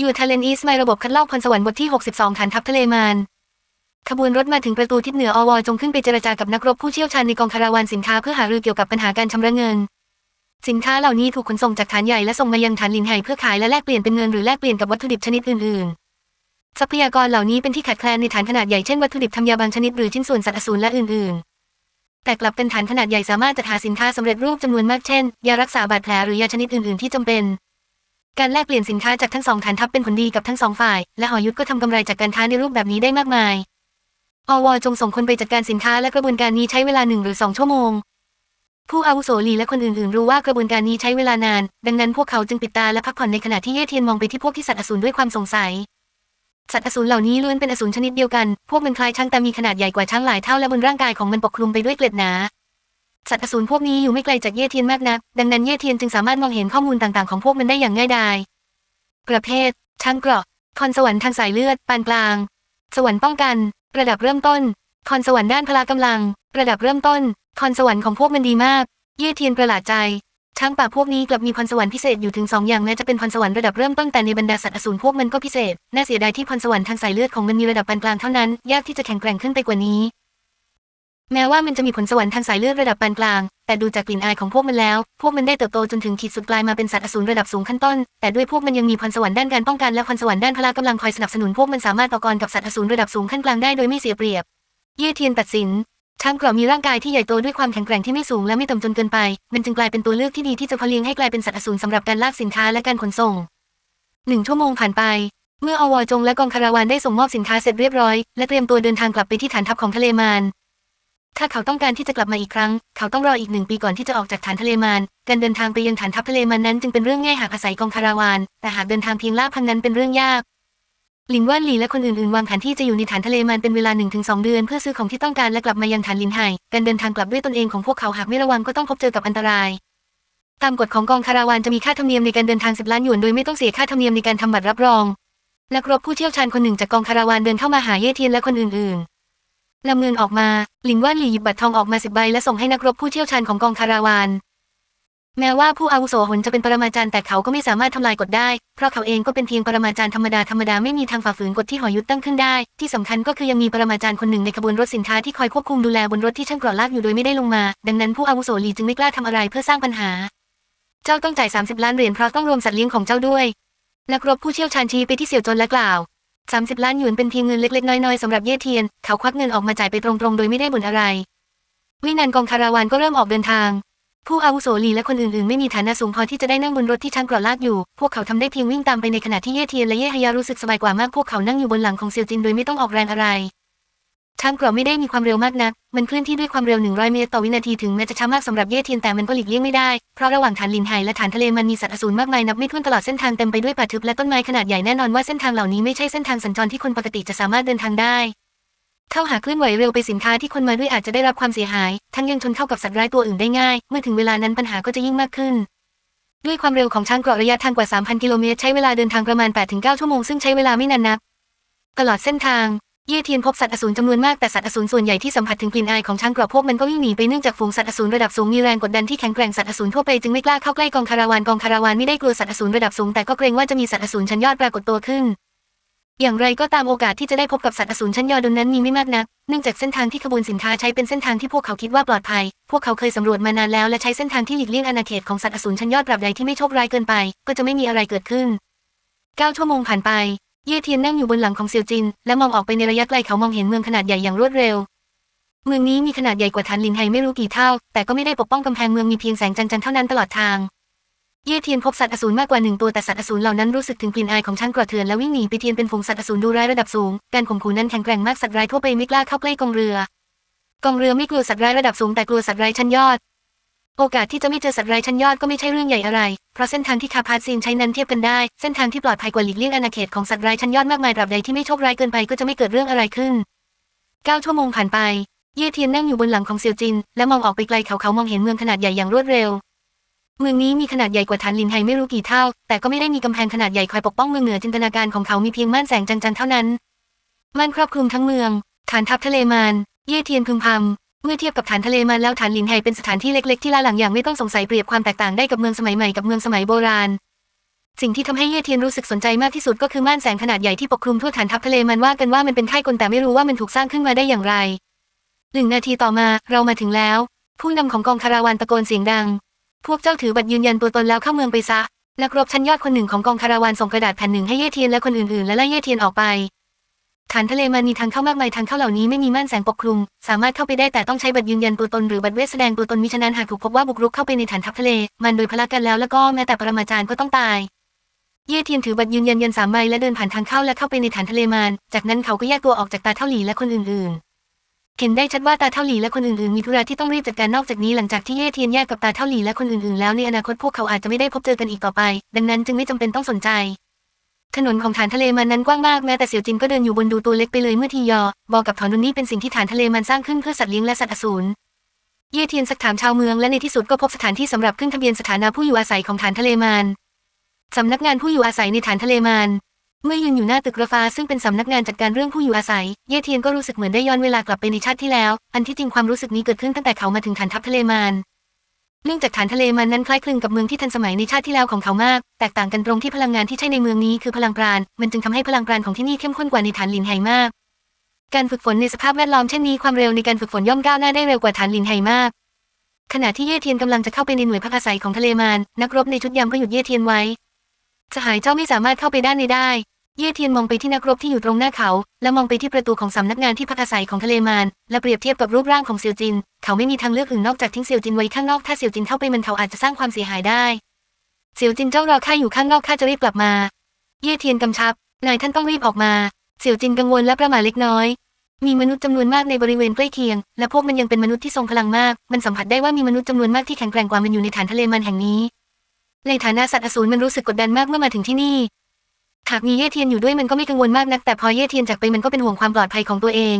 อยู่ทาเลนอีสไมระบบคัดลอกพรสวรรค์บทที่ 62 ฐานทัพทะเลมานขบวนรถมาถึงประตูทิศเหนืออวจงขึ้นไปเจรจากับนักรบผู้เชี่ยวชาญในกองคาราวานสินค้าเพื่อหารือเกี่ยวกับปัญหาการชำระเงิน สินค้าเหล่านี้ถูกขนส่งจากฐานใหญ่และส่งมายังฐานลินไห่เพื่อขายและแลกเปลี่ยนเป็นเงินหรือแลกเปลี่ยนกับวัตถุดิบชนิดอื่นๆ ทรัพยากรเหล่านี้เป็นที่ขาดแคลนในฐานขนาดใหญ่เช่นวัตถุดิบทำยาบางชนิดหรือชิ้นส่วนสัตว์อสูรและอื่นๆ แต่กลับเป็นฐานขนาดใหญ่สามารถจัดหาสินค้าสำเร็จรูปจำนวนมากเช่นยารักษาบาดแผลหรือยาชนิดอื่นๆที่จำเป็น การแลกเปลี่ยนสินค้าจากทั้งสองฐานทัพเป็นผลดีกับทั้งสองฝ่าย และหอยุทธก็ทำกำไรจากการค้าในรูปแบบนี้ได้มากมายอวจงส่งคนไปจัดการสินค้าและกระบวนการนี้ใช้เวลาหนึ่งหรือสองชั่วโมง ผู้อาวุโสลีและคนอื่นๆ รู้ว่ากระบวนการนี้ใช้เวลานาน ดังนั้นพวกเขาจึงปิดตาและพักผ่อนในขณะที่เย่เทียนมองไปที่พวกที่สัตว์อสูรด้วยความสงสัย สัตว์อสูรเหล่านี้ล้วนเป็นอสูรชนิดเดียวกัน พวกมันคล้ายช้างแต่มีขนาดใหญ่กว่าช้างหลายเท่าและบนร่างกายของมันปกคลุมไปด้วยเกล็ดหนา สัตว์อสูรพวกนี้อยู่ไม่ไกลจากเย่เทียนมากนัก ดังนั้นเย่เทียนจึงสามารถมองเห็นข้อมูลต่างๆของพวกมันได้อย่างง่ายดาย ประเภท ช้างเกราะคอนสวรรค์ทางสายเลือด ปานกลาง สวรรค์ป้องกัน ระดับเริ่มต้นคอนสวรรค์ด้านพละกำลัง ระดับเริ่มต้นคอนสวรรค์ของพวกมันดีมาก เย่เทียนประหลาดใจ ช้างป่าพวกนี้กลับมีพรสวรรค์พิเศษอยู่ถึงสองอย่างแม้จะเป็นพรสวรรค์ระดับเริ่มต้นแต่ในบรรดาสัตว์อสูรพวกมันก็พิเศษ น่าเสียดายที่พรสวรรค์ทางสายเลือดของมันมีระดับปานกลางเท่านั้น ยากที่จะแข็งแกร่งขึ้นไปกว่านี้ แม้ว่ามันจะมีผลสวรรค์ทางสายเลือดระดับปานกลาง แต่ดูจากกลิ่นอายของพวกมันแล้ว พวกมันได้เติบโตจนถึงขีดสุดกลายมาเป็นสัตว์อสูรระดับสูงขั้นต้น แต่ด้วยพวกมันยังมีพรสวรรค์ด้านการป้องกันและพรสวรรค์ด้านพละกำลังคอยสนับสนุนพวกมันสามารถต่อกรกับสัตว์อสูรระดับสูงขั้นกลางได้โดยไม่เสียเปรียบ เย่เทียนตัดสินช้างเกราะมีร่างกายที่ใหญ่โตด้วยความแข็งแกร่งที่ไม่สูงและไม่ต่ำจนเกินไป มันจึงกลายเป็นตัวเลือกที่ดีที่จะพเลี้ยงให้กลายเป็นสัตว์อสูรสำหรับการลากสินค้าและการขนส่งหนึ่งชั่วโมงผ่านไป เมื่ออวจงและกองคาราวานได้ส่งมอบสินค้าเสร็จเรียบร้อยและเตรียมตัวเดินทางกลับไปที่ฐานทัพของทะเลมาน ถ้าเขาต้องการที่จะกลับมาอีกครั้ง เขาต้องรออีกหนึ่งปีก่อนที่จะออกจากฐานทะเลมานการเดินทางไปยังฐานทัพทะเลมานนั้นจึงเป็นเรื่องง่ายหากอาศัยกองคาราวาน แต่หากเดินทางเพียงลาบพังนั้นเป็นเรื่องยากหลินว่านหลีและคนอื่นๆ วางแผนที่จะอยู่ในฐานทะเลมานเป็นเวลา 1-2 เดือนเพื่อซื้อของที่ต้องการและกลับมายังฐานลินไห่การเดินทางกลับด้วยตนเองของพวกเขาหากไม่ระวังก็ต้องพบเจอกับอันตราย ตามกฎของกองคาราวานจะมีค่าธรรมเนียมในการเดินทาง 10 ล้านหยวนโดยไม่ต้องเสียค่าธรรมเนียมในการทำบัตรรับรองนักรบผู้เชี่ยวชาญคนหนึ่งจากกองคาราวานเดินเข้ามาหาเย่เทียนและคนอื่นๆ ลำเงินออกมา หลินว่านหลีหยิบบัตรทองออกมาสิบใบและส่งให้นักรบผู้เชี่ยวชาญของกองคาราวาน แม้ว่าผู้อาวุโสหนจะเป็นปรมาจารย์แต่เขาก็ไม่สามารถทำลายกฎได้ เพราะเขาเองก็เป็นเพียงปรมาจารย์ธรรมดาธรรมดาไม่มีทางฝ่าฝืนกฎที่หอยุทธตั้งขึ้นได้ ที่สำคัญก็คือยังมีปรมาจารย์คนหนึ่งในขบวนรถสินค้าที่คอยควบคุมดูแลบนรถที่ช่างกรอลากอยู่โดยไม่ได้ลงมา ดังนั้นผู้อาวุโสหลีจึงไม่กล้าทำอะไรเพื่อสร้างปัญหา เจ้าต้องจ่าย 30 ล้านเหรียญเพราะต้องรวมสัตว์เลี้ยงของเจ้าด้วย นักรบผู้เชี่ยวชาญชี้ไปที่เสี่ยวจนและกล่าว 30 ล้านหยวนเป็นเพียงเงินเล็กๆ น้อยๆสำหรับเย่เทียน เขาควักเงินออกมาจ่ายไปตรงๆ โดยไม่ได้บ่นอะไรวินันกองคาราวานก็เริ่มออกเดินทาง ผู้อาวุโสหลีและคนอื่นๆ ไม่มีฐานะสูงพอที่จะได้นั่งบนรถที่ช่างกรอลากอยู่ พวกเขาทำได้เพียงวิ่งตามไปในขณะที่เย่เทียนและเย่ฮยารู้สึกสบายกว่ามากพวกเขานั่งอยู่บนหลังของเซียวจินโดยไม่ต้องออกแรงอะไร ช่างเกรอบไม่ได้มีความเร็วมากนัก มันเคลื่อนที่ด้วยความเร็ว 100 เมตรต่อวินาทีถึงแม้จะช้ามากสำหรับเย่เทียนแต่มันก็หลีกเลี่ยงไม่ได้ เพราะระหว่างฐานลินไห่และฐานทะเลมันมีสัตว์อสูรมากมายนับไม่ถ้วนตลอดเส้นทางเต็มไปด้วยป่าทึบและต้นไม้ขนาดใหญ่แน่นอนว่าเส้นทางเหล่านี้ไม่ใช่เส้นทางสัญจรที่คนปกติจะสามารถเดินทางได้เข้าหาเคลื่อนไหวเร็วไปสินค้าที่คนมาด้วยอาจจะได้รับความเสียหาย ทั้งยังชนเข้ากับสัตว์ร้ายตัวอื่นได้ง่าย เมื่อถึงเวลานั้นปัญหาก็จะยิ่งมากขึ้น ด้วยความเร็วของช้างเกราะระยะทางกว่า 3,000 กิโลเมตรใช้เวลาเดินทางประมาณ 8-9 ชั่วโมงซึ่งใช้เวลาไม่นานนัก ตลอดเส้นทาง เย่เทียนพบสัตว์อสูรจำนวนมากแต่สัตว์อสูรส่วนใหญ่ที่สัมผัสถึงกลิ่นอายของช้างกรอบพวกมันก็วิ่งหนีไปเนื่องจากฝูงสัตว์อสูรระดับสูงมีแรงกดดันที่แข็งแกร่งสัตว์อสูรทั่วไปจึงไม่กล้าเข้าใกล้กองคาราวานกองคาราวานไม่ได้กลัวสัตว์อสูรระดับสูงแต่ก็เกรงว่าจะมีสัตว์อสูรชั้นยอดปรากฏตัวขึ้น อย่างไรก็ตามโอกาสที่จะได้พบกับสัตว์อสูรชั้นยอดนั้นมีไม่มากนักเนื่องจากเส้นทางที่ขบวนสินค้าใช้เป็นเส้นทางที่พวกเขาคิดว่าปลอดภัย พวกเขาเคยสำรวจมานานแล้วและใช้เส้นทางที่หลีกเลี่ยงอาณาเขตของสัตว์อสูรชั้นยอดปรับใดที่ไม่โชคร้ายเกินไป ก็จะไม่มีอะไรเกิดขึ้นเก้าชั่วโมงผ่านไป เย่เทียนนั่งอยู่บนหลังของเซียวจิน และมองออกไปในระยะไกลเขามองเห็นเมืองขนาดใหญ่อย่างรวดเร็ว เมืองนี้มีขนาดใหญ่กว่าฐานลินไฮไม่รู้กี่เท่า แต่ก็ไม่ได้ปกป้องกำแพงเมืองมีเพียงแสงจันทร์เท่านั้นตลอดทาง เย่เทียนพบสัตว์อสูรมากกว่าหนึ่งตัวแต่สัตว์อสูรเหล่านั้นรู้สึกถึงกลิ่นอายของช่างกระเทือนและวิ่งหนีไปเทียนเป็นฝูงสัตว์อสูรดูร้ายระดับสูงการข่มขู่นั้นแข็งแกร่งมากสัตว์ร้ายทั่วไปไม่กล้าเข้าใกล้กองเรือ กองเรือไม่กลัวสัตว์ร้ายระดับสูงแต่กลัวสัตว์ร้ายชั้นยอด โอกาสที่จะไม่เจอสัตว์ร้ายชั้นยอดก็ไม่ใช่เรื่องใหญ่อะไร เพราะเส้นทางที่คาพาซินใช้นั้นเทียบกันได้ เส้นทางที่ปลอดภัยกว่าหลีกเลี่ยงอาณาเขตของสัตว์ร้ายชั้นยอดมากมายตราบใดที่ไม่โชคร้ายเกินไปก็จะไม่เกิดเรื่องอะไรขึ้นเก้าชั่วโมงผ่านไป เย่เทียนนั่งอยู่บนหลังของเซียวจิน และมองออกไปไกลเขาเขามองเห็นเมืองขนาดใหญ่อย่างรวดเร็ว เมืองนี้มีขนาดใหญ่กว่าฐานลินไฮไม่รู้กี่เท่า แต่ก็ไม่ได้มีกำแพงขนาดใหญ่คอยปกป้องเมืองเหนือจินตนาการของเขามีเพียงม่านแสงจันทร์เท่านั้นม่านครอบคลุมทั้งเมือง ฐานทัพทะเลมาน เย่เทียนพึมพำ เมื่อเทียบกับฐานทะเลมานแล้วฐานลินไฮเป็นสถานที่เล็กๆที่ล้าหลังอย่างไม่ต้องสงสัยเปรียบความแตกต่างได้กับเมืองสมัยใหม่กับเมืองสมัยโบราณ สิ่งที่ทำให้เย่เทียนรู้สึกสนใจมากที่สุดก็คือม่านแสงขนาดใหญ่ที่ปกคลุมทั่วฐานทัพทะเลมันว่ากันว่ามันเป็นไข้กลแต่ไม่รู้ว่ามันถูกสร้างขึ้นมาได้อย่างไรหนึ่งนาทีต่อมาเรามาถึงแล้ว ผู้นำของกองคาราวานตะโกนเสียงดัง พวกเจ้าถือบัตรยืนยันตัวตนแล้วเข้าเมืองไปซะนักรบชั้นยอดคนหนึ่งของกองคาราวานส่งกระดาษแผ่นหนึ่งให้เย่เทียนและคนอื่นๆ และไล่เย่เทียนออกไป ฐานทะเลมันมีทางเข้ามากมายทางเข้าเหล่านี้ไม่มีม่านแสงปกคลุม สามารถเข้าไปได้แต่ต้องใช้บัตรยืนยันตัวตนหรือบัตรเวทแสดงตัวตนมิฉะนั้นหากถูกพบว่าบุกรุกเข้าไปในฐานทัพทะเล มันโดยพละกันแล้วแล้วก็แม้แต่ปรมาจารย์ก็ต้องตาย เย่เทียนถือบัตรยืนยันยันสามใบและเดินผ่านทางเข้าและเข้าไปในฐานทะเลมานจากนั้นเขาก็แยกตัวออกจากตาเท่าหลีและคนอื่นๆ เห็นได้ชัดว่าตาเท่าหลีและคนอื่นๆมีธุระที่ต้องรีบจัดการนอกจากนี้หลังจากที่เย่เทียนแยกกับตาเท่าหลีและคนอื่นๆ แล้วในอนาคตพวกเขาอาจจะไม่ได้พบเจอกันอีกต่อไป ดังนั้นจึงไม่จำเป็นต้องสนใจ ถนนของฐานทะเลมันนั้นกว้างมากแม้แต่เสี่ยวจินก็เดินอยู่บนดูตัวเล็กไปเลยเมื่อทียอ บอกกับถอนนุนนี่เป็นสิ่งที่ฐานทะเลมันสร้างขึ้นเพื่อสัตว์เลี้ยงและสัตว์อสูรเย่เทียนสักถามชาวเมืองและในที่สุดก็พบสถานที่สำหรับขึ้นทะเบียนสถานะผู้อยู่อาศัยของฐานทะเลมานสำนักงานผู้อยู่อาศัยในฐานทะเลมานเมื่อยืนอยู่หน้าตึกระฟ้าซึ่งเป็นสำนักงานจัดการเรื่องผู้อยู่อาศัย เย่เทียนก็รู้สึกเหมือนได้ย้อนเวลากลับไปในชาติที่แล้ว อันที่จริงความรู้สึกนี้เกิดขึ้นตั้งแต่เขามาถึงฐานทัพทะเลมาน เนื่องจากฐานทะเลมันนั้นคล้ายคลึงกับเมืองที่ทันสมัยในชาติที่แล้วของเขามาก แตกต่างกันตรงที่พลังงานที่ใช้ในเมืองนี้คือพลังปราณ มันจึงทำให้พลังปราณของที่นี่เข้มข้นกว่าในฐานหลินไห่มาก การฝึกฝนในสภาพแวดล้อมเช่นนี้ความเร็วในการฝึกฝนย่อมก้าวหน้าได้เร็วกว่าฐานหลินไห่มาก ขณะที่เย่เทียนกำลังจะเข้าไปในหน่วยพักอาศัยของทะเลมานนักรบในชุดยามก็หยุดเย่เทียนไว้สหายเจ้าไม่สามารถเข้าไปด้านในได้ เย่เทียนมองไปที่นักรบที่อยู่ตรงหน้าเขา และมองไปที่ประตูของสำนักงานที่พักอาศัยของทะเลมาน และเปรียบเทียบกับรูปร่างของเซียวจิน เขาไม่มีทางเลือกอื่นนอกจากทิ้งเซียวจินไว้ข้างนอก ถ้าเซียวจินเข้าไปมันเขาอาจจะสร้างความเสียหายได้ เซียวจินเจ้ารอข้าอยู่ข้างนอกข้าจะรีบกลับมา เย่เทียนกำชับ นายท่านต้องรีบออกมาเสี่ยวจินกังวลและประหม่าเล็กน้อย มีมนุษย์จำนวนมากในบริเวณใกล้เคียง และพวกมันยังเป็นมนุษย์ที่ทรงพลังมาก มันสัมผัสได้ว่ามีมนุษย์จำนวนมากที่แข็งแกร่งกว่ามันอยู่ในฐานทะเลมันแห่งนี้ ในฐานะสัตว์อสูรมันรู้สึกกดดันมากเมื่อมาถึงที่นี่ หากมีเย่เทียนอยู่ด้วยมันก็ไม่กังวลมากนัก แต่พอเย่เทียนจากไปมันก็เป็นห่วงความปลอดภัยของตัวเอง